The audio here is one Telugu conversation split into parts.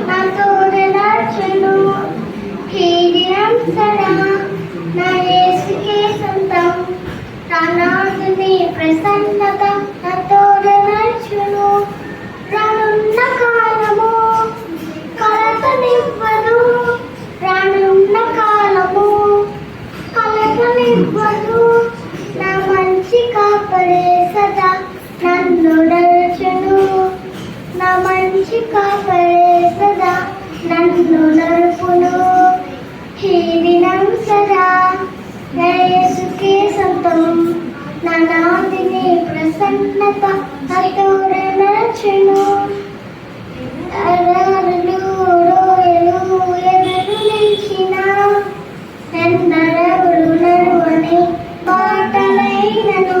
నా తోడు సదా. నా యేసుకే సొంతం. ప్రసన్నత. నా నడుచును రానున్న కాలము కలతనివ్వదు. రానున్న కాలము కలతనివ్వదు. నా మంచి కాపరే సదా. నన్ను నడుచును నా మంచి కాపరే సదా నన్ను నడుపును ఈ దినం సదా నా యేసుకే సొంతం నా నాదిని ప్రసన్నత అతోడ నడుచును. అలరులు రోయలు ఎదురు నిలిచిన ఎన్నడగుడు నడువని బాటలైనను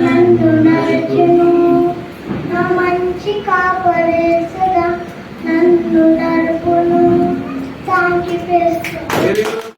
నన్ను నడుచును. నా మంచి కాపరేసగా నన్ను నడుపును. Thank you